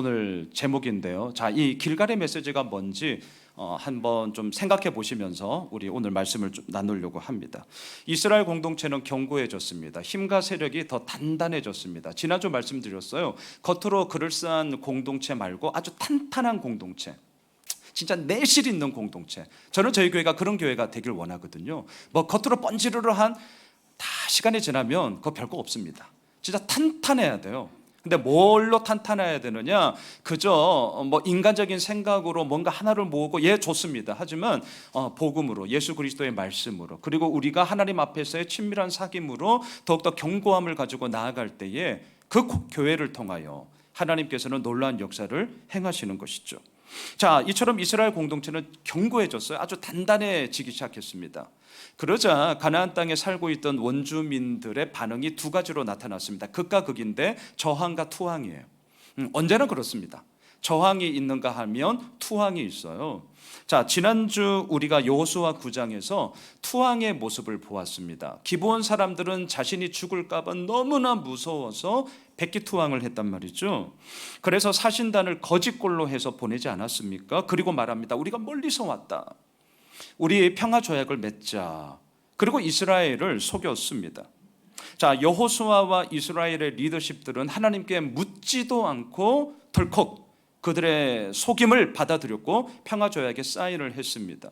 오늘 제목인데요. 자, 이 길갈의 메시지가 뭔지 어, 한번 좀 생각해 보시면서 우리 오늘 말씀을 좀 나누려고 합니다. 이스라엘 공동체는 견고해졌습니다. 힘과 세력이 더 단단해졌습니다. 지난주 말씀드렸어요. 겉으로 그럴싸한 공동체 말고 아주 탄탄한 공동체. 진짜 내실 있는 공동체. 저는 저희 교회가 그런 교회가 되길 원하거든요. 뭐 겉으로 번지르르한 다 시간이 지나면 그거 별거 없습니다. 진짜 탄탄해야 돼요. 근데 뭘로 탄탄해야 되느냐? 그저 뭐 인간적인 생각으로 뭔가 하나를 모으고 예 좋습니다. 하지만 어, 복음으로 예수 그리스도의 말씀으로 그리고 우리가 하나님 앞에서의 친밀한 사귐으로 더욱더 견고함을 가지고 나아갈 때에 그 고- 교회를 통하여 하나님께서는 놀라운 역사를 행하시는 것이죠. 자, 이처럼 이스라엘 공동체는 견고해졌어요. 아주 단단해지기 시작했습니다. 그러자 가나안 땅에 살고 있던 원주민들의 반응이 두 가지로 나타났습니다. 극과 극인데 저항과 투항이에요. 음, 언제나 그렇습니다. 저항이 있는가 하면 투항이 있어요. 자, 지난주 우리가 여호수아 9장에서 투항의 모습을 보았습니다. 기본 사람들은 자신이 죽을까 봐 너무나 무서워서 백기 투항을 했단 말이죠. 그래서 사신단을 거짓골로 해서 보내지 않았습니까? 그리고 말합니다. 우리가 멀리서 왔다. 우리 평화 조약을 맺자. 그리고 이스라엘을 속였습니다. 자, 여호수아와 이스라엘의 리더십들은 하나님께 묻지도 않고 덜컥 그들의 속임을 받아들였고 평화 조약에 사인을 했습니다.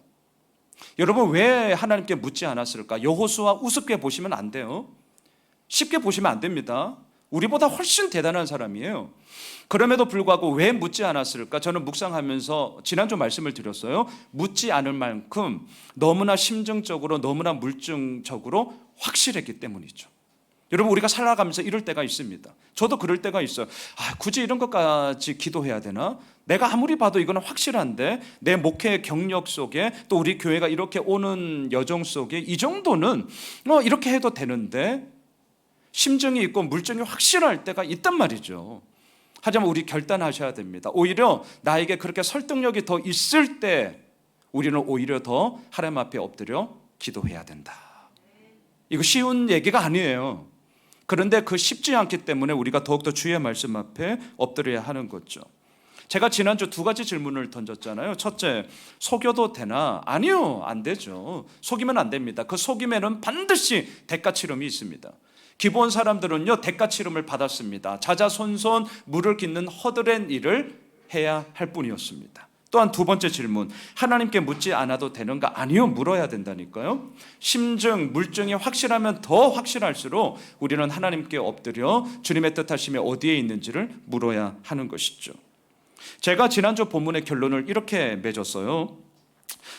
여러분 왜 하나님께 묻지 않았을까? 여호수아 우습게 보시면 안 돼요. 쉽게 보시면 안 됩니다. 우리보다 훨씬 대단한 사람이에요. 그럼에도 불구하고 왜 묻지 않았을까? 저는 묵상하면서 지난주 말씀을 드렸어요. 묻지 않을 만큼 너무나 심정적으로 너무나 물증적으로 확실했기 때문이죠. 여러분 우리가 살아가면서 이럴 때가 있습니다. 저도 그럴 때가 있어요. 아, 굳이 이런 것까지 기도해야 되나? 내가 아무리 봐도 이거는 확실한데 내 목회 경력 속에 또 우리 교회가 이렇게 오는 여정 속에 이 정도는 뭐 이렇게 해도 되는데 심정이 있고 물정이 확실할 때가 있단 말이죠. 하지만 우리 결단하셔야 됩니다. 오히려 나에게 그렇게 설득력이 더 있을 때 우리는 오히려 더 하나님 앞에 엎드려 기도해야 된다. 이거 쉬운 얘기가 아니에요. 그런데 그 쉽지 않기 때문에 우리가 더욱더 주의 말씀 앞에 엎드려야 하는 거죠. 제가 지난주 두 가지 질문을 던졌잖아요. 첫째, 속여도 되나? 아니요, 안 되죠. 속이면 안 됩니다. 그 속임에는 반드시 대가 치름이 있습니다. 기본 사람들은요, 대가 치름을 받았습니다. 자자손손 물을 깃는 허드렛 일을 해야 할 뿐이었습니다. 또한 두 번째 질문, 하나님께 묻지 않아도 되는가? 아니요, 물어야 된다니까요. 심증, 물증이 확실하면 더 확실할수록 우리는 하나님께 엎드려 주님의 뜻하심이 어디에 있는지를 물어야 하는 것이죠. 제가 지난주 본문의 결론을 이렇게 맺었어요.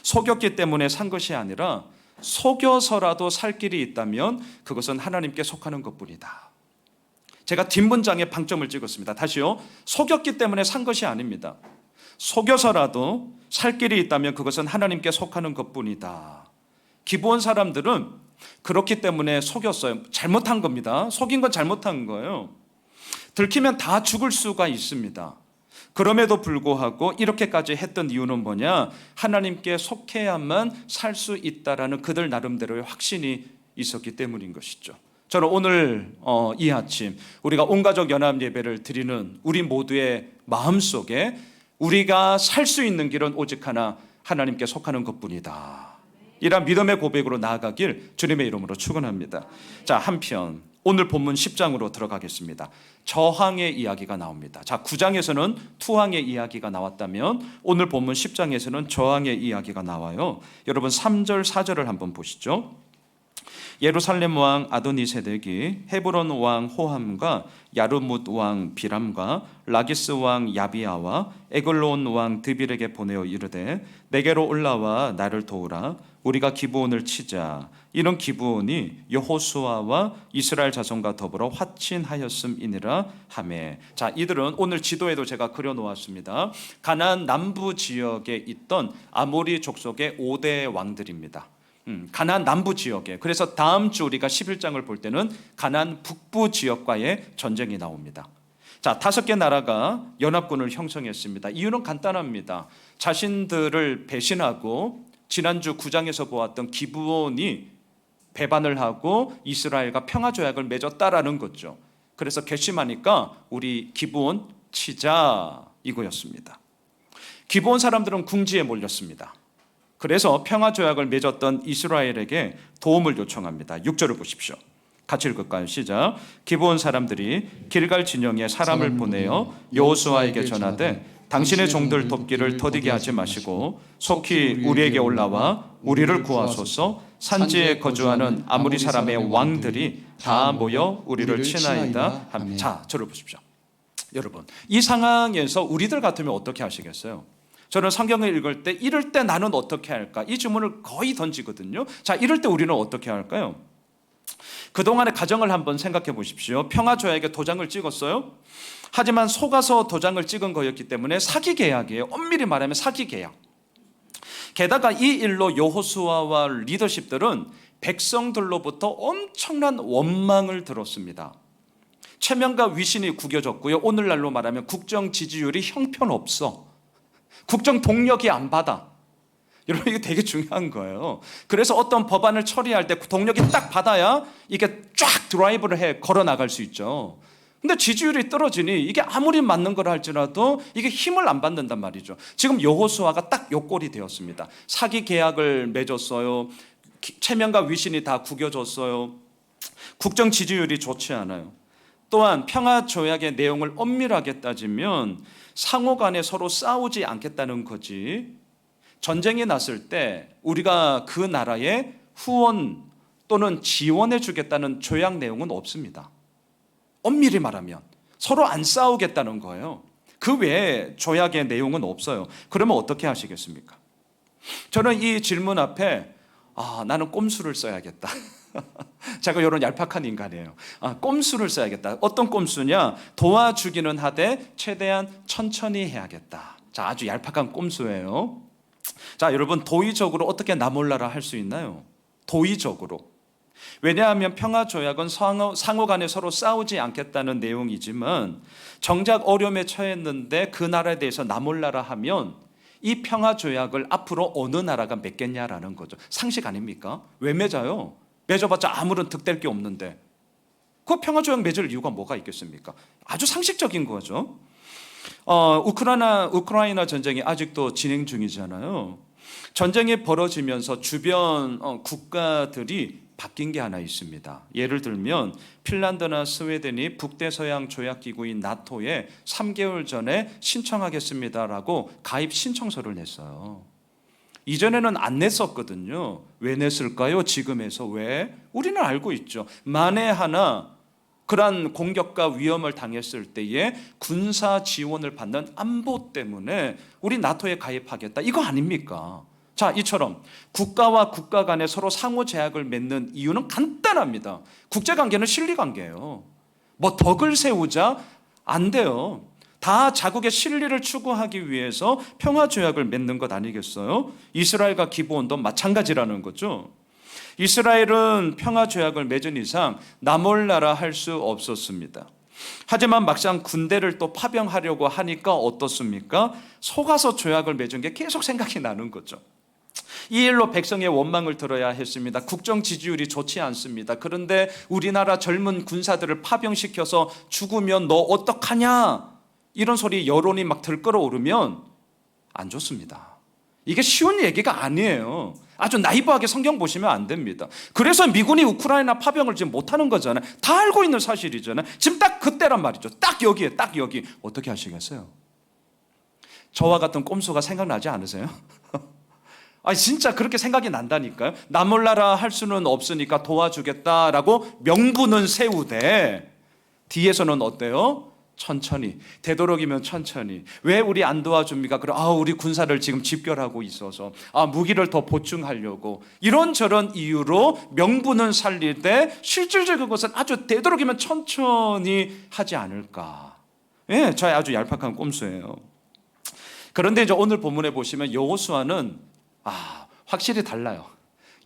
속였기 때문에 산 것이 아니라 속여서라도 살 길이 있다면 그것은 하나님께 속하는 것뿐이다. 제가 뒷문장에 방점을 찍었습니다. 다시요. 속였기 때문에 산 것이 아닙니다. 속여서라도 살 길이 있다면 그것은 하나님께 속하는 것뿐이다. 기본 사람들은 그렇기 때문에 속였어요. 잘못한 겁니다. 속인 건 잘못한 거예요. 들키면 다 죽을 수가 있습니다. 그럼에도 불구하고 이렇게까지 했던 이유는 뭐냐? 하나님께 속해야만 살 수 있다라는 그들 나름대로의 확신이 있었기 때문인 것이죠. 저는 오늘 어, 이 아침 우리가 온가족 연합 예배를 드리는 우리 모두의 마음 속에 우리가 살 수 있는 길은 오직 하나 하나님께 속하는 것뿐이다. 이런 믿음의 고백으로 나아가길 주님의 이름으로 축원합니다. 자, 한편 오늘 본문 10장으로 들어가겠습니다. 저항의 이야기가 나옵니다. 자, 9장에서는 투항의 이야기가 나왔다면 오늘 본문 10장에서는 저항의 이야기가 나와요. 여러분 3절 4절을 한번 보시죠. 예루살렘 왕 아도니세덱이 헤브론 왕 호함과 야르뭇 왕 비람과 라기스 왕 야비아와 에글론 왕 드빌에게 보내어 이르되 내게로 올라와 나를 도우라 우리가 기브온을 치자 이런 기브온이 여호수아와 이스라엘 자손과 더불어 화친하였음이니라 하매 자 이들은 오늘 지도에도 제가 그려 놓았습니다 가나안 남부 지역에 있던 아모리 족속의 5대 왕들입니다 음, 가나안 남부 지역에 그래서 다음 주 우리가 11장을 볼 때는 가나안 북부 지역과의 전쟁이 나옵니다. 자, 다섯 개 나라가 연합군을 형성했습니다. 이유는 간단합니다. 자신들을 배신하고 지난주 9장에서 보았던 기브온이 배반을 하고 이스라엘과 평화 조약을 맺었다라는 거죠. 그래서 결심하니까 우리 기브온 치자 이거였습니다. 기본 사람들은 궁지에 몰렸습니다. 그래서 평화 조약을 맺었던 이스라엘에게 도움을 요청합니다. 6절을 보십시오. 같이 읽을까요? 시작. 기본 사람들이 길갈 진영에 사람을 보내어 여호수아에게 전하되 당신의 종들 돕기를 더디게 하지 마시고 속히 우리에게 올라와 우리를 구하소서 산지에 거주하는 아무리 사람의 왕들이 다 모여 우리를 치나이다 합니다. 자, 저를 보십시오. 여러분, 이 상황에서 우리들 같으면 어떻게 하시겠어요? 저는 성경을 읽을 때 이럴 때 나는 어떻게 할까? 이 질문을 거의 던지거든요. 자, 이럴 때 우리는 어떻게 할까요? 그동안의 가정을 한번 생각해 보십시오. 평화조약에 도장을 찍었어요. 하지만 속아서 도장을 찍은 거였기 때문에 사기 계약이에요. 엄밀히 말하면 사기 계약. 게다가 이 일로 여호수아와 리더십들은 백성들로부터 엄청난 원망을 들었습니다. 체면과 위신이 구겨졌고요. 오늘날로 말하면 국정 지지율이 형편없어. 국정 동력이 안 받아. 여러분 이게 되게 중요한 거예요. 그래서 어떤 법안을 처리할 때 동력이 딱 받아야 이게 쫙 드라이브를 해 걸어 나갈 수 있죠. 근데 지지율이 떨어지니 이게 아무리 맞는 걸 할지라도 이게 힘을 안 받는단 말이죠. 지금 여호수아가 딱 요 꼴이 되었습니다. 사기 계약을 맺었어요. 기- 체면과 위신이 다 구겨졌어요. 국정 지지율이 좋지 않아요. 또한 평화 조약의 내용을 엄밀하게 따지면 상호 간에 서로 싸우지 않겠다는 거지. 전쟁이 났을 때 우리가 그 나라에 후원 또는 지원해 주겠다는 조약 내용은 없습니다. 엄밀히 말하면 서로 안 싸우겠다는 거예요. 그 외에 조약의 내용은 없어요. 그러면 어떻게 하시겠습니까? 저는 이 질문 앞에 아, 나는 꼼수를 써야겠다. 제가 이런 얄팍한 인간이에요. 아, 꼼수를 써야겠다. 어떤 꼼수냐? 도와주기는 하되 최대한 천천히 해야겠다. 자, 아주 얄팍한 꼼수예요. 자, 여러분 도의적으로 어떻게 나몰라라 할 수 있나요? 도의적으로. 왜냐하면 평화 조약은 상호, 상호 간에 서로 싸우지 않겠다는 내용이지만 정작 어려움에 처했는데 그 나라에 대해서 나몰라라 하면 이 평화 조약을 앞으로 어느 나라가 맺겠냐라는 거죠. 상식 아닙니까? 왜 맺어요? 맺어봤자 아무런 득될 게 없는데 그 평화 조약 맺을 이유가 뭐가 있겠습니까? 아주 상식적인 거죠. 어, 우크라이나 우크라이나 전쟁이 아직도 진행 중이잖아요. 전쟁이 벌어지면서 주변 어, 국가들이 바뀐 게 하나 있습니다. 예를 들면 핀란드나 스웨덴이 북대서양 조약기구인 나토에 3개월 전에 신청하겠습니다라고 가입 신청서를 냈어요. 이전에는 안 냈었거든요. 왜 냈을까요? 지금에서 왜? 우리는 알고 있죠. 만에 하나 그러한 공격과 위험을 당했을 때에 군사 지원을 받는 안보 때문에 우리 나토에 가입하겠다. 이거 아닙니까? 자, 이처럼 국가와 국가 간에 서로 상호 제약을 맺는 이유는 간단합니다. 국제 관계는 실리 관계예요. 뭐 덕을 세우자 안 돼요. 다 자국의 실리를 추구하기 위해서 평화 조약을 맺는 것 아니겠어요? 이스라엘과 기브온도 마찬가지라는 거죠. 이스라엘은 평화 조약을 맺은 이상 나몰라라 할 수 없었습니다. 하지만 막상 군대를 또 파병하려고 하니까 어떻습니까? 속아서 조약을 맺은 게 계속 생각이 나는 거죠. 이 일로 백성의 원망을 들어야 했습니다. 국정 지지율이 좋지 않습니다. 그런데 우리나라 젊은 군사들을 파병시켜서 죽으면 너 어떡하냐? 이런 소리 여론이 막 들끓어 오르면 안 좋습니다. 이게 쉬운 얘기가 아니에요. 아주 나이브하게 성경 보시면 안 됩니다. 그래서 미군이 우크라이나 파병을 지금 못하는 거잖아요. 다 알고 있는 사실이잖아요. 지금 딱 그때란 말이죠. 딱 여기에, 딱 여기. 어떻게 하시겠어요? 저와 같은 꼼수가 생각나지 않으세요? 아니 진짜 그렇게 생각이 난다니까요. 나 몰라라 할 수는 없으니까 도와주겠다라고 명분은 세우되 뒤에서는 어때요? 천천히 되도록이면 천천히 왜 우리 안 도와줍니까? 그래 아 우리 군사를 지금 집결하고 있어서 아 무기를 더 보충하려고 이런 저런 이유로 명분은 살릴 때 실질적인 것은 아주 되도록이면 천천히 하지 않을까? 예, 저의 아주 얄팍한 꼼수예요. 그런데 이제 오늘 본문에 보시면 여호수아는 아, 확실히 달라요.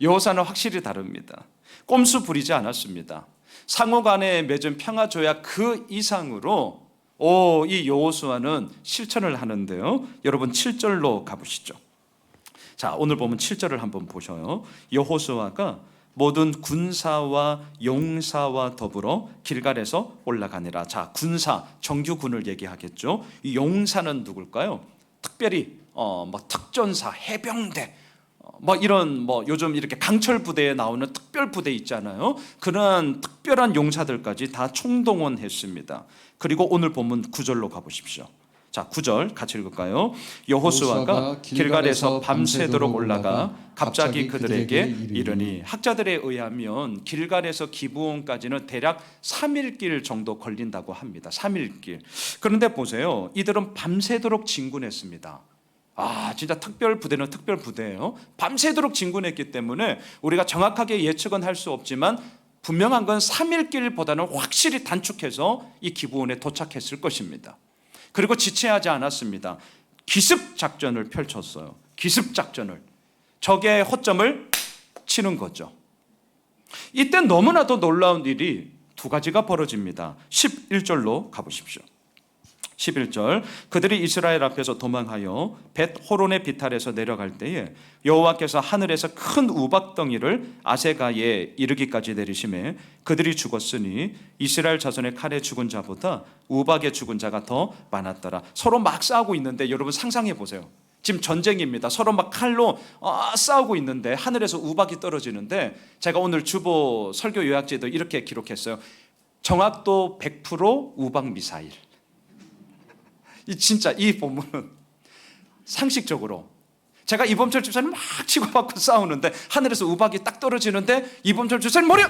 여호사는 확실히 다릅니다. 꼼수 부리지 않았습니다. 상호 간에 맺은 평화 조약 그 이상으로 오, 이 여호수아는 실천을 하는데요. 여러분 7절로 가 보시죠. 자, 오늘 보면 7절을 한번 보셔요. 여호수아가 모든 군사와 용사와 더불어 길갈에서 올라가니라. 자, 군사 정규군을 얘기하겠죠. 이 용사는 누굴까요? 특별히 어 뭐 특전사, 해병대 어, 뭐 이런 뭐 요즘 이렇게 강철 부대에 나오는 특별 부대 있잖아요. 그런 특별한 용사들까지 다 총동원했습니다. 그리고 오늘 본문 9절로 가 보십시오. 자, 9절 같이 읽을까요? 여호수아가 길갈에서 밤새도록 올라가 갑자기 그들에게 이르니 학자들에 의하면 길갈에서 기브온까지는 대략 3일길 정도 걸린다고 합니다. 3일길. 그런데 보세요. 이들은 밤새도록 진군했습니다. 아, 진짜 특별 부대는 특별 부대예요. 밤새도록 진군했기 때문에 우리가 정확하게 예측은 할 수 없지만 분명한 건 3일길보다는 확실히 단축해서 이 기브온에 도착했을 것입니다. 그리고 지체하지 않았습니다. 기습 작전을 펼쳤어요. 기습 작전을 적의 허점을 치는 거죠. 이때 너무나도 놀라운 일이 두 가지가 벌어집니다. 11절로 가보십시오. 11절 그들이 이스라엘 앞에서 도망하여 벳 호론의 비탈에서 내려갈 때에 여호와께서 하늘에서 큰 우박덩이를 아세가에 이르기까지 내리심에 그들이 죽었으니 이스라엘 자손의 칼에 죽은 자보다 우박에 죽은 자가 더 많았더라. 서로 막 싸우고 있는데 여러분 상상해 보세요. 지금 전쟁입니다. 서로 막 칼로 아, 싸우고 있는데 하늘에서 우박이 떨어지는데 제가 오늘 주보 설교 요약지에도 이렇게 기록했어요. 정확도 100% 우박 미사일. 이 진짜 이 본문은 상식적으로 제가 이범철 집사님 막 치고받고 싸우는데 하늘에서 우박이 딱 떨어지는데 이범철 집사님 머리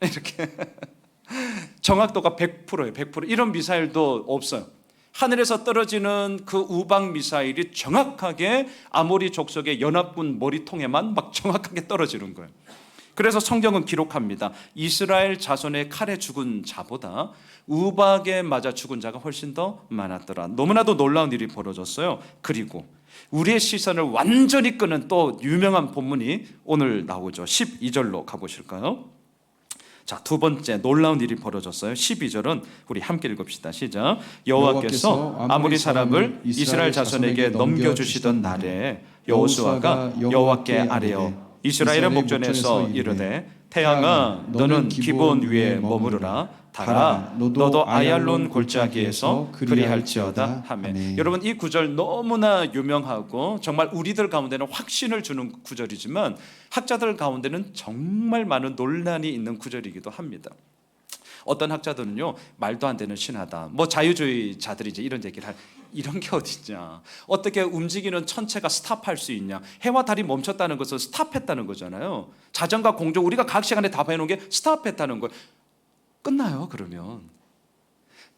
이렇게 정확도가 100%예요. 100% 이런 미사일도 없어요. 하늘에서 떨어지는 그 우박 미사일이 정확하게 아모리 족속의 연합군 머리통에만 막 정확하게 떨어지는 거예요. 그래서 성경은 기록합니다. 이스라엘 자손의 칼에 죽은 자보다 우박에 맞아 죽은 자가 훨씬 더 많았더라. 너무나도 놀라운 일이 벌어졌어요. 그리고 우리의 시선을 완전히 끄는 또 유명한 본문이 오늘 나오죠. 12절로 가보실까요? 자, 두 번째 놀라운 일이 벌어졌어요. 12절은 우리 함께 읽읍시다. 시작. 여호와께서 아무리 사람을 이스라엘 자손에게 넘겨 주시던 날에 여호수아가 여호와께 아뢰어 이스라엘의 목전에서 이르되 태양아 너는 기본 위에 머무르라. 달아 너도 아얄론 골짜기에서 그리할지어다. 하매. 여러분 이 구절 너무나 유명하고 정말 우리들 가운데는 확신을 주는 구절이지만 학자들 가운데는 정말 많은 논란이 있는 구절이기도 합니다. 어떤 학자들은요 말도 안 되는 신하다. 뭐 자유주의자들이 이제 이런 얘기를 할 이런 게 어딨냐? 어떻게 움직이는 천체가 스탑할 수 있냐? 해와 달이 멈췄다는 것은 스탑했다는 거잖아요. 자전과 공조 우리가 각 시간에 다 해놓은 게 스탑했다는 거 끝나요 그러면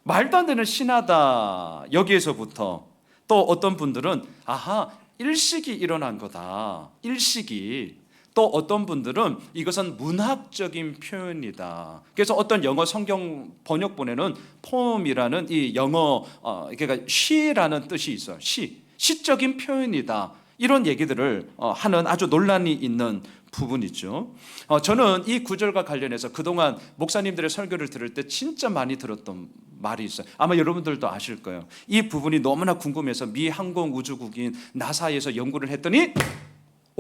말도 안 되는 신하다 여기에서부터 또 어떤 분들은 아하 일식이 일어난 거다 일식이 또 어떤 분들은 이것은 문학적인 표현이다. 그래서 어떤 영어 성경 번역본에는 폼이라는 이 영어 어, 그러니까 시라는 뜻이 있어요. 시 시적인 표현이다. 이런 얘기들을 어, 하는 아주 논란이 있는 부분이죠. 어, 저는 이 구절과 관련해서 그동안 목사님들의 설교를 들을 때 진짜 많이 들었던 말이 있어요. 아마 여러분들도 아실 거예요. 이 부분이 너무나 궁금해서 미 항공우주국인 나사에서 연구를 했더니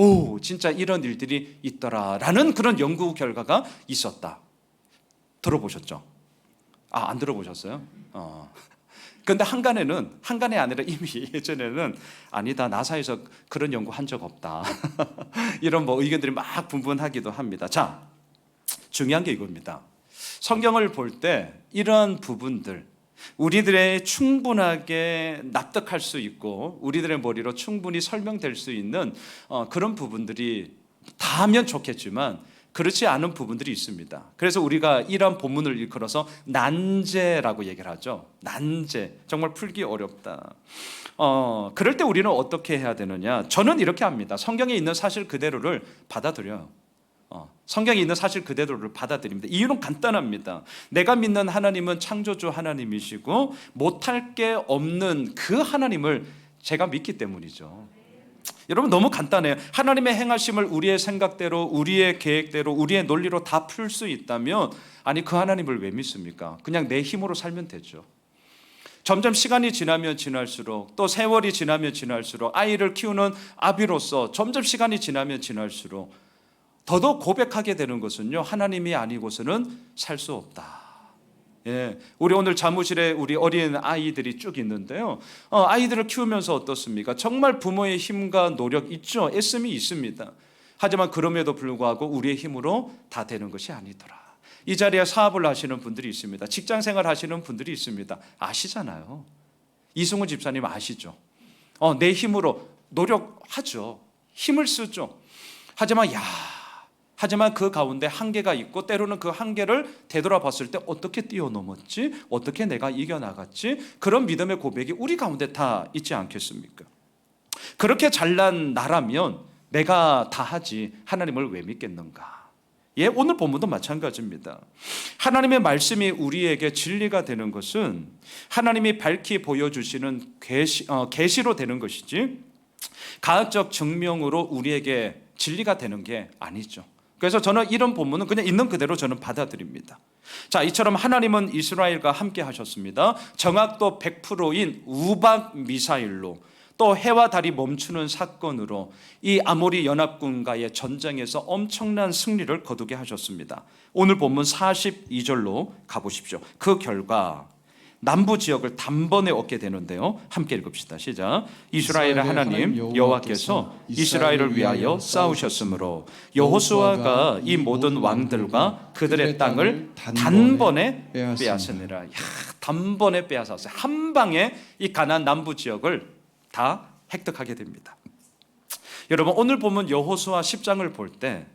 오, 진짜 이런 일들이 있더라라는 그런 연구 결과가 있었다. 들어보셨죠? 아, 안 들어보셨어요? 어. 근데 한간에는 한간이 아니라 이미 예전에는 아니다 나사에서 그런 연구 한 적 없다 이런 뭐 의견들이 막 분분하기도 합니다. 자 중요한 게 이겁니다. 성경을 볼 때 이런 부분들 우리들의 충분하게 납득할 수 있고 우리들의 머리로 충분히 설명될 수 있는 어, 그런 부분들이 다 하면 좋겠지만 그렇지 않은 부분들이 있습니다. 그래서 우리가 이러한 본문을 일컬어서 난제라고 얘기를 하죠. 난제 정말 풀기 어렵다. 어, 그럴 때 우리는 어떻게 해야 되느냐? 저는 이렇게 합니다. 성경에 있는 사실 그대로를 받아들여요. 어, 성경에 있는 사실 그대로를 받아들입니다. 이유는 간단합니다. 내가 믿는 하나님은 창조주 하나님이시고 못할 게 없는 그 하나님을 제가 믿기 때문이죠. 여러분 너무 간단해요. 하나님의 행하심을 우리의 생각대로, 우리의 계획대로, 우리의 논리로 다 풀 수 있다면 아니 그 하나님을 왜 믿습니까? 그냥 내 힘으로 살면 되죠. 점점 시간이 지나면 지날수록 또 세월이 지나면 지날수록 아이를 키우는 아비로서 점점 시간이 지나면 지날수록 더더욱 고백하게 되는 것은요. 하나님이 아니고서는 살 수 없다. 예, 우리 오늘 사무실에 우리 어린 아이들이 쭉 있는데요. 어, 아이들을 키우면서 어떻습니까? 정말 부모의 힘과 노력 있죠. 애씀이 있습니다. 하지만 그럼에도 불구하고 우리의 힘으로 다 되는 것이 아니더라. 이 자리에 사업을 하시는 분들이 있습니다. 직장 생활 하시는 분들이 있습니다. 아시잖아요. 이승우 집사님 아시죠? 어, 내 힘으로 노력하죠. 힘을 쓰죠. 하지만 야, 하지만 그 가운데 한계가 있고 때로는 그 한계를 되돌아봤을 때 어떻게 뛰어넘었지? 어떻게 내가 이겨나갔지? 그런 믿음의 고백이 우리 가운데 다 있지 않겠습니까? 그렇게 잘난 나라면 내가 다 하지 하나님을 왜 믿겠는가? 예, 오늘 본문도 마찬가지입니다. 하나님의 말씀이 우리에게 진리가 되는 것은 하나님이 밝히 보여주시는 계시, 어, 계시로 되는 것이지 가학적 증명으로 우리에게 진리가 되는 게 아니죠. 그래서 저는 이런 본문은 그냥 있는 그대로 저는 받아들입니다. 자, 이처럼 하나님은 이스라엘과 함께 하셨습니다. 정확도 100%인 우박 미사일로 또 해와 달이 멈추는 사건으로 이 아모리 연합군과의 전쟁에서 엄청난 승리를 거두게 하셨습니다. 오늘 본문 42절로 가보십시오. 그 결과 남부 지역을 단번에 얻게 되는데요. 함께 읽읍시다. 시작. 이스라엘의 하나님 여호와께서 이스라엘을 위하여 싸우셨으므로 여호수아가 이 모든 왕들과 그들의 땅을 단번에 빼앗으니라. 야, 단번에 빼앗았어요. 한 방에 이 가나안 남부 지역을 다 획득하게 됩니다. 여러분 오늘 보면 여호수아 10장을 볼때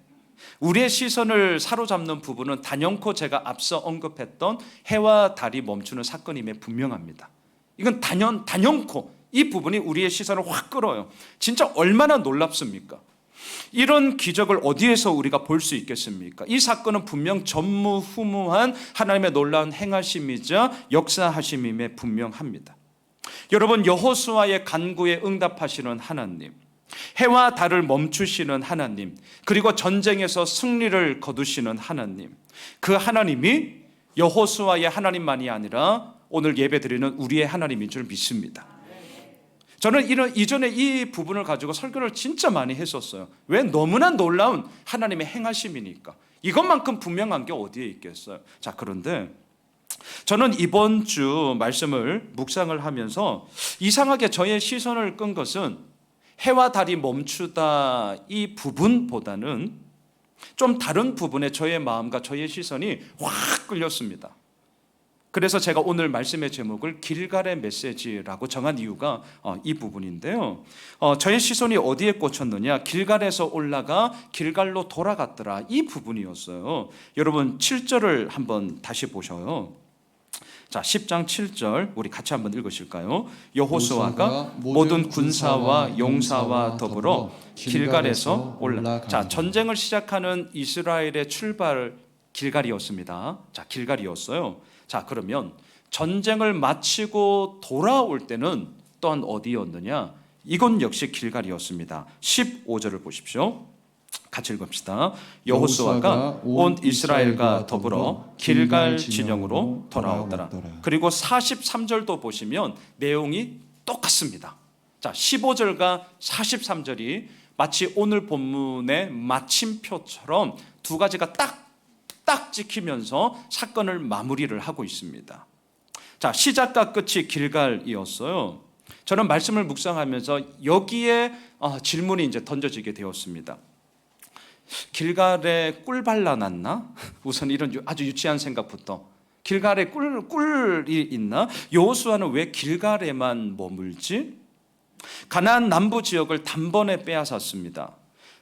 우리의 시선을 사로잡는 부분은 단연코 제가 앞서 언급했던 해와 달이 멈추는 사건임에 분명합니다. 이건 단연 단연코 이 부분이 우리의 시선을 확 끌어요. 진짜 얼마나 놀랍습니까? 이런 기적을 어디에서 우리가 볼 수 있겠습니까? 이 사건은 분명 전무후무한 하나님의 놀라운 행하심이자 역사하심임에 분명합니다. 여러분 여호수아의 간구에 응답하시는 하나님, 해와 달을 멈추시는 하나님, 그리고 전쟁에서 승리를 거두시는 하나님, 그 하나님이 여호수아의 하나님만이 아니라 오늘 예배 드리는 우리의 하나님인 줄 믿습니다. 저는 이런 이전에 이 부분을 가지고 설교를 진짜 많이 했었어요. 왜 너무나 놀라운 하나님의 행하심이니까. 이것만큼 분명한 게 어디에 있겠어요. 자, 그런데 저는 이번 주 말씀을 묵상을 하면서 이상하게 저의 시선을 끈 것은 해와 달이 멈추다 이 부분보다는 좀 다른 부분에 저의 마음과 저의 시선이 확 끌렸습니다. 그래서 제가 오늘 말씀의 제목을 길갈의 메시지라고 정한 이유가 어, 이 부분인데요. 어, 저의 시선이 어디에 꽂혔느냐? 길갈에서 올라가 길갈로 돌아갔더라. 이 부분이었어요. 여러분 7절을 한번 다시 보셔요. 자, 10장 7절 우리 같이 한번 읽으실까요? 여호수아가 모든 군사와 용사와 더불어 길갈에서 올라 자, 전쟁을 시작하는 이스라엘의 출발 길갈이었습니다. 자, 길갈이었어요. 자, 그러면 전쟁을 마치고 돌아올 때는 또한 어디였느냐? 이건 역시 길갈이었습니다. 15절을 보십시오. 같이 읽읍시다. 여호수아가 온 이스라엘과 더불어 길갈 진영으로 돌아오더라. 그리고 43절도 보시면 내용이 똑같습니다. 자, 15절과 43절이 마치 오늘 본문의 마침표처럼 두 가지가 딱딱 찍히면서 사건을 마무리를 하고 있습니다. 자, 시작과 끝이 길갈이었어요. 저는 말씀을 묵상하면서 여기에 어, 질문이 이제 던져지게 되었습니다. 길갈에 꿀 발라놨나? 우선 이런 아주 유치한 생각부터 길갈에 꿀 꿀이 있나? 여호수아는 왜 길갈에만 머물지? 가나안 남부 지역을 단번에 빼앗았습니다.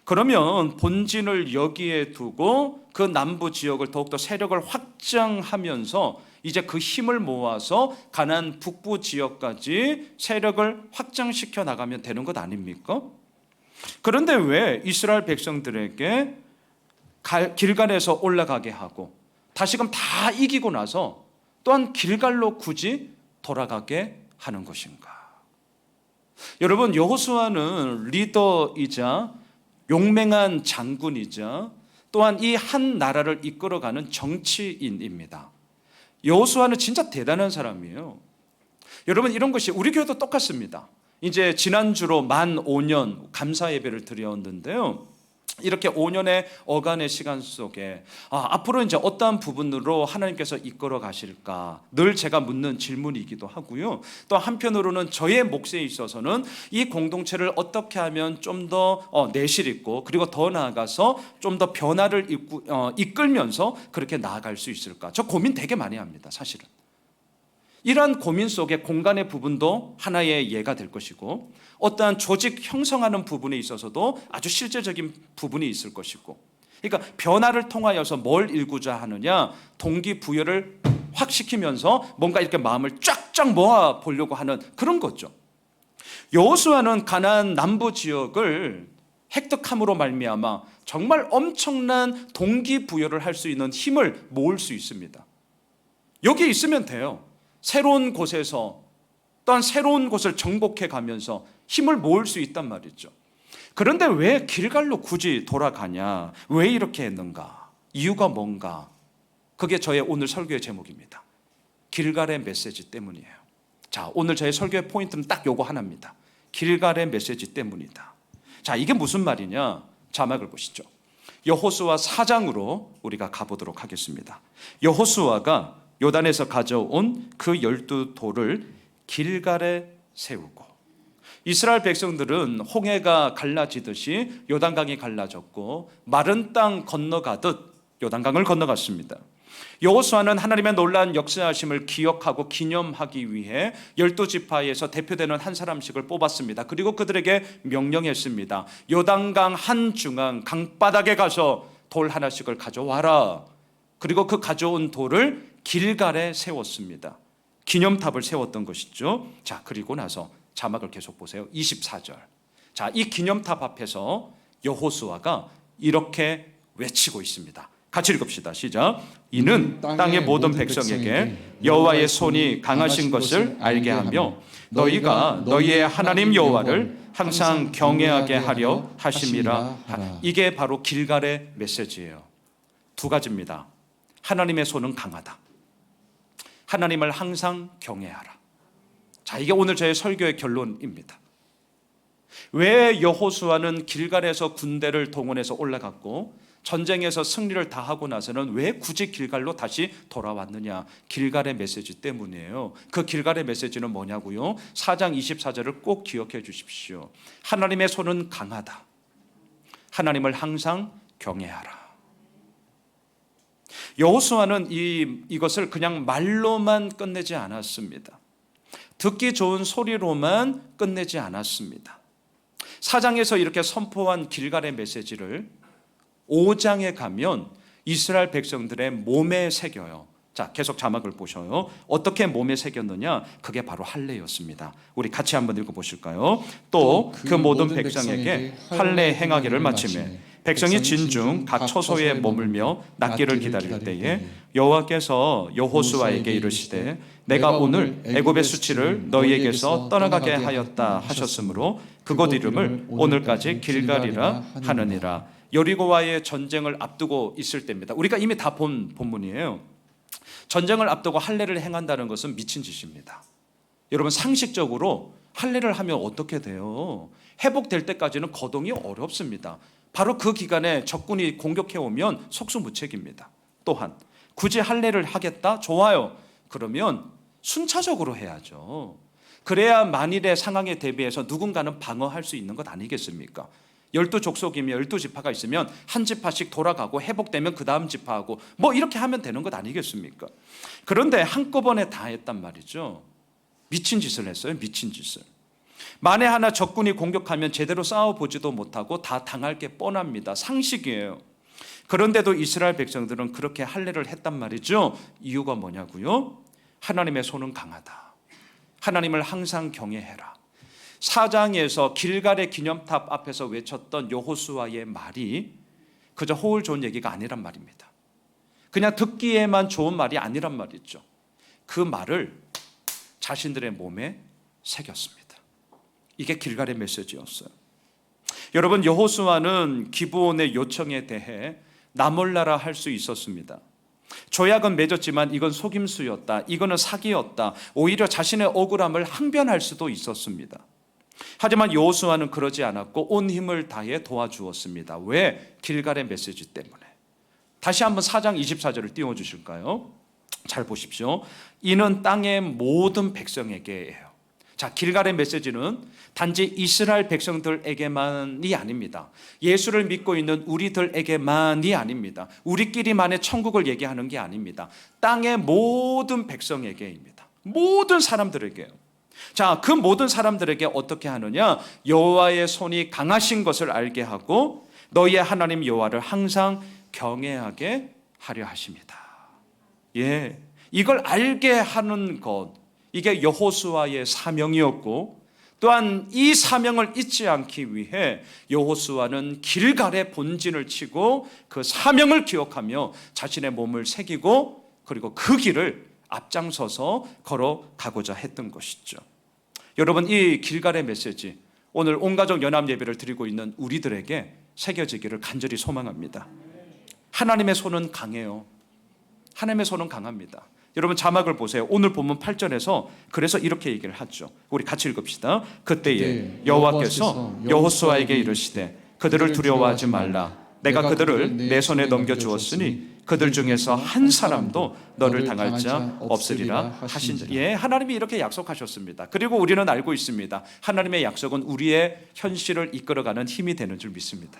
그러면 본진을 여기에 두고 그 남부 지역을 더욱더 세력을 확장하면서 이제 그 힘을 모아서 가나안 북부 지역까지 세력을 확장시켜 나가면 되는 것 아닙니까? 그런데 왜 이스라엘 백성들에게 길갈에서 올라가게 하고 다시금 다 이기고 나서 또한 길갈로 굳이 돌아가게 하는 것인가? 여러분 여호수아는 리더이자 용맹한 장군이자 또한 이 한 나라를 이끌어가는 정치인입니다. 여호수아는 진짜 대단한 사람이에요. 여러분 이런 것이 우리 교회도 똑같습니다. 이제 지난주로 만 5년 감사 예배를 드렸는데요. 이렇게 5년의 어간의 시간 속에 아, 앞으로 이제 어떠한 부분으로 하나님께서 이끌어 가실까 늘 제가 묻는 질문이기도 하고요. 또 한편으로는 저의 몫에 있어서는 이 공동체를 어떻게 하면 좀더 어, 내실 있고 그리고 더 나아가서 좀 더 변화를 어, 이끌면서 그렇게 나아갈 수 있을까? 저 고민 되게 많이 합니다, 사실은. 이러한 고민 속에 공간의 부분도 하나의 예가 될 것이고 어떠한 조직 형성하는 부분에 있어서도 아주 실제적인 부분이 있을 것이고 그러니까 변화를 통하여서 뭘 일구자 하느냐 동기부여를 확 시키면서 뭔가 이렇게 마음을 쫙쫙 모아 보려고 하는 그런 거죠. 여호수아는 가나안 남부 지역을 획득함으로 말미암아 정말 엄청난 동기부여를 할 수 있는 힘을 모을 수 있습니다. 여기 있으면 돼요. 새로운 곳에서 또한 새로운 곳을 정복해 가면서 힘을 모을 수 있단 말이죠. 그런데 왜 길갈로 굳이 돌아가냐? 왜 이렇게 했는가? 이유가 뭔가? 그게 저의 오늘 설교의 제목입니다. 길갈의 메시지 때문이에요. 자, 오늘 저의 설교의 포인트는 딱 요거 하나입니다. 길갈의 메시지 때문이다. 자, 이게 무슨 말이냐? 자막을 보시죠. 여호수아 4장으로 우리가 가보도록 하겠습니다. 여호수아가 요단에서 가져온 그 열두 돌을 길갈에 세우고 이스라엘 백성들은 홍해가 갈라지듯이 요단강이 갈라졌고 마른 땅 건너가듯 요단강을 건너갔습니다. 여호수아는 하나님의 놀라운 역사하심을 기억하고 기념하기 위해 열두 지파에서 대표되는 한 사람씩을 뽑았습니다. 그리고 그들에게 명령했습니다. 요단강 한 중앙 강바닥에 가서 돌 하나씩을 가져와라. 그리고 그 가져온 돌을 길갈에 세웠습니다. 기념탑을 세웠던 것이죠. 자, 그리고 나서 자막을 계속 보세요. 24절. 자, 이 기념탑 앞에서 여호수아가 이렇게 외치고 있습니다. 같이 읽읍시다. 시작. 이는 땅의 모든 백성에게 여호와의 손이 강하신 것을 알게 하며 너희가 너희의 하나님 여호와를 항상 경외하게 하려 하심이라 하라. 이게 바로 길갈의 메시지예요. 두 가지입니다. 하나님의 손은 강하다. 하나님을 항상 경외하라. 자, 이게 오늘 저의 설교의 결론입니다. 왜 여호수아는 길갈에서 군대를 동원해서 올라갔고 전쟁에서 승리를 다하고 나서는 왜 굳이 길갈로 다시 돌아왔느냐? 길갈의 메시지 때문이에요. 그 길갈의 메시지는 뭐냐고요? 4장 24절을 꼭 기억해 주십시오. 하나님의 손은 강하다. 하나님을 항상 경외하라. 여호수아는 이 이것을 그냥 말로만 끝내지 않았습니다. 듣기 좋은 소리로만 끝내지 않았습니다. 사장에서 이렇게 선포한 길갈의 메시지를 5장에 가면 이스라엘 백성들의 몸에 새겨요. 자, 계속 자막을 보셔요. 어떻게 몸에 새겼느냐? 그게 바로 할례였습니다. 우리 같이 한번 읽어 보실까요? 또그 모든 백성에게 할례 행하기를 마침에 백성이 진중 각 처소에 머물며 낫기를 기다릴 때에 여호와께서 여호수아에게 이르시되 내가 오늘 애굽의 수치를 너희에게서 떠나가게 하였다 하셨으므로 그곳 이름을 오늘까지 길갈이라 하느니라. 여리고와의 전쟁을 앞두고 있을 때입니다. 우리가 이미 다 본 본문이에요. 전쟁을 앞두고 할례를 행한다는 것은 미친 짓입니다. 여러분 상식적으로 할례를 하면 어떻게 돼요? 회복될 때까지는 거동이 어렵습니다. 바로 그 기간에 적군이 공격해 오면 속수무책입니다. 또한 굳이 할례를 하겠다 좋아요. 그러면 순차적으로 해야죠. 그래야 만일의 상황에 대비해서 누군가는 방어할 수 있는 것 아니겠습니까? 열두 족속이며 열두 지파가 있으면 한 지파씩 돌아가고 회복되면 그 다음 지파하고 뭐 이렇게 하면 되는 것 아니겠습니까? 그런데 한꺼번에 다 했단 말이죠. 미친 짓을 했어요. 미친 짓을. 만에 하나 적군이 공격하면 제대로 싸워보지도 못하고 다 당할 게 뻔합니다. 상식이에요. 그런데도 이스라엘 백성들은 그렇게 할례를 했단 말이죠. 이유가 뭐냐고요? 하나님의 손은 강하다. 하나님을 항상 경외해라. 사장에서 길갈의 기념탑 앞에서 외쳤던 여호수아의 말이 그저 호울 좋은 얘기가 아니란 말입니다. 그냥 듣기에만 좋은 말이 아니란 말이죠. 그 말을 자신들의 몸에 새겼습니다. 이게 길갈의 메시지였어요. 여러분 여호수아는 기브온의 요청에 대해 나몰라라 할 수 있었습니다. 조약은 맺었지만 이건 속임수였다. 이거는 사기였다. 오히려 자신의 억울함을 항변할 수도 있었습니다. 하지만 여호수아는 그러지 않았고 온 힘을 다해 도와주었습니다. 왜? 길갈의 메시지 때문에. 다시 한번 4장 24절을 띄워 주실까요? 잘 보십시오. 이는 땅의 모든 백성에게예요. 자, 길갈의 메시지는 단지 이스라엘 백성들에게만이 아닙니다. 예수를 믿고 있는 우리들에게만이 아닙니다. 우리끼리만의 천국을 얘기하는 게 아닙니다. 땅의 모든 백성에게입니다. 모든 사람들에게요. 자, 그 모든 사람들에게 어떻게 하느냐? 여호와의 손이 강하신 것을 알게 하고 너희의 하나님 여호와를 항상 경외하게 하려 하십니다. 예. 이걸 알게 하는 것 이게 여호수아의 사명이었고 또한 이 사명을 잊지 않기 위해 여호수아는 길갈의 본진을 치고 그 사명을 기억하며 자신의 몸을 새기고 그리고 그 길을 앞장서서 걸어가고자 했던 것이죠. 여러분 이 길갈의 메시지 오늘 온 가족 연합 예배를 드리고 있는 우리들에게 새겨지기를 간절히 소망합니다. 하나님의 손은 강해요. 하나님의 손은 강합니다. 여러분 자막을 보세요. 오늘 본문 8절에서 그래서 이렇게 얘기를 하죠. 우리 같이 읽읍시다. 그때에 그때 여호와께서 여호수아에게 이르시되 그들을 두려워하지 말라. 내가 그들을 내 손에 넘겨 주었으니 그들 중에서 한 사람도 너를 당할 자 없으리라 하신 예 하나님이 이렇게 약속하셨습니다. 그리고 우리는 알고 있습니다. 하나님의 약속은 우리의 현실을 이끌어가는 힘이 되는 줄 믿습니다.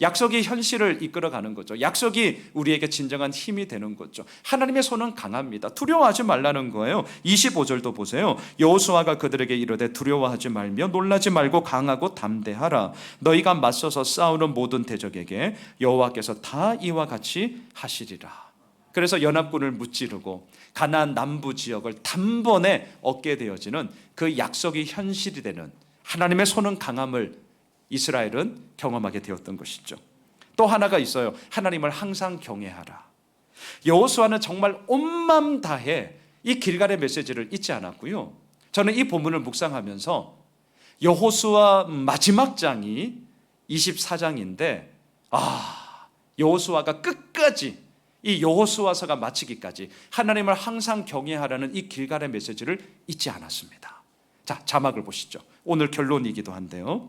약속이 현실을 이끌어가는 거죠. 약속이 우리에게 진정한 힘이 되는 거죠. 하나님의 손은 강합니다. 두려워하지 말라는 거예요. 25절도 보세요. 여호수아가 그들에게 이르되 두려워하지 말며 놀라지 말고 강하고 담대하라. 너희가 맞서서 싸우는 모든 대적에게 여호와께서 다 이와 같이 하시리라. 그래서 연합군을 무찌르고 가나안 남부 지역을 단번에 얻게 되어지는 그 약속이 현실이 되는 하나님의 손은 강함을 이스라엘은 경험하게 되었던 것이죠. 또 하나가 있어요. 하나님을 항상 경외하라. 여호수아는 정말 온맘 다해 이 길갈의 메시지를 잊지 않았고요. 저는 이 본문을 묵상하면서 여호수아 마지막 장이 24장인데 아, 여호수아가 끝까지 이 여호수아서가 마치기까지 하나님을 항상 경외하라는 이 길갈의 메시지를 잊지 않았습니다. 자, 자막을 보시죠. 오늘 결론이기도 한데요.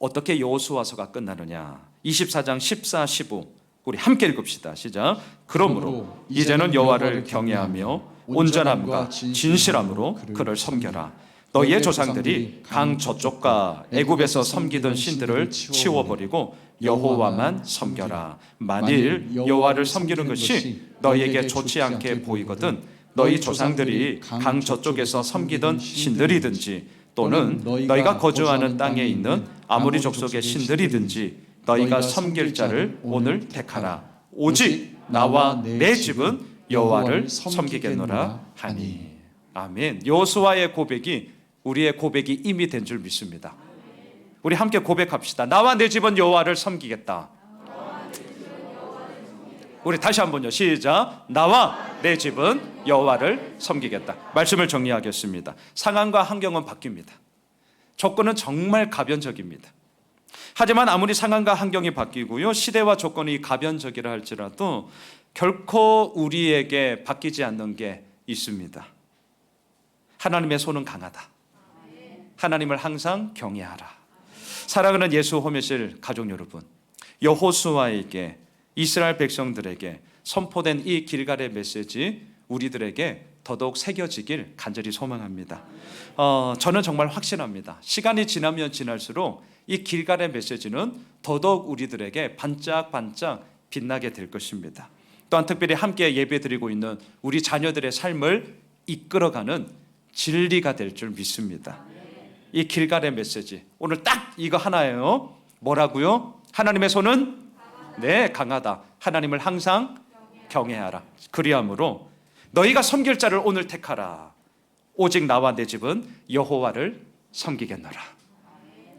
어떻게 여호수아서가 끝나느냐? 24장 14, 15 우리 함께 읽읍시다. 시작. 그러므로 이제는 여호와를 경외하며 온전함과 진실함으로 그를 섬겨라. 너희의 조상들이 강 저쪽과 애굽에서 섬기던 신들을 치워버리고 여호와만 섬겨라. 만일 여호와를 섬기는 것이 너희에게 좋지 않게 보이거든 너희 조상들이 강 저쪽에서 섬기던 신들이든지 또는 너희가 거주하는 땅에 있는 아무리 족속의 신들이든지 너희가 섬길 자를 오늘 택하라. 오직 나와 내 집은 여호와를 섬기겠노라 하니. 아멘. 여호수아의 고백이 우리의 고백이 이미 된 줄 믿습니다. 우리 함께 고백합시다. 나와 내 집은 여호와를 섬기겠다. 우리 다시 한번요. 시작. 나와 내 집은 여호와를 섬기겠다. 말씀을 정리하겠습니다. 상황과 환경은 바뀝니다. 조건은 정말 가변적입니다. 하지만 아무리 상황과 환경이 바뀌고요. 시대와 조건이 가변적이라 할지라도 결코 우리에게 바뀌지 않는 게 있습니다. 하나님의 손은 강하다. 하나님을 항상 경외하라. 사랑하는 예수 호메실 가족 여러분, 여호수아에게 이스라엘 백성들에게 선포된 이 길갈의 메시지 우리들에게 더더욱 새겨지길 간절히 소망합니다. 어, 저는 정말 확신합니다. 시간이 지나면 지날수록 이 길갈의 메시지는 더더욱 우리들에게 반짝반짝 빛나게 될 것입니다. 또한 특별히 함께 예배드리고 있는 우리 자녀들의 삶을 이끌어가는 진리가 될 줄 믿습니다. 이 길갈의 메시지 오늘 딱 이거 하나예요. 뭐라고요? 하나님의 손은 네 강하다. 하나님을 항상 경외하라. 그리함으로 너희가 섬길 자를 오늘 택하라. 오직 나와 내 집은 여호와를 섬기겠노라.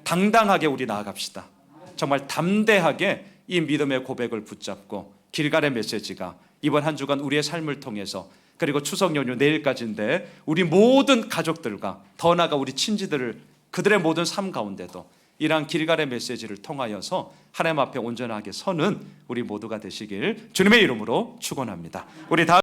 당당하게 우리 나아갑시다. 정말 담대하게 이 믿음의 고백을 붙잡고 길갈의 메시지가 이번 한 주간 우리의 삶을 통해서 그리고 추석 연휴 내일까지인데 우리 모든 가족들과 더 나아가 우리 친지들을 그들의 모든 삶 가운데도 이러한 길갈의 메시지를 통하여서 하나님 앞에 온전하게 서는 우리 모두가 되시길 주님의 이름으로 축원합니다. 우리 다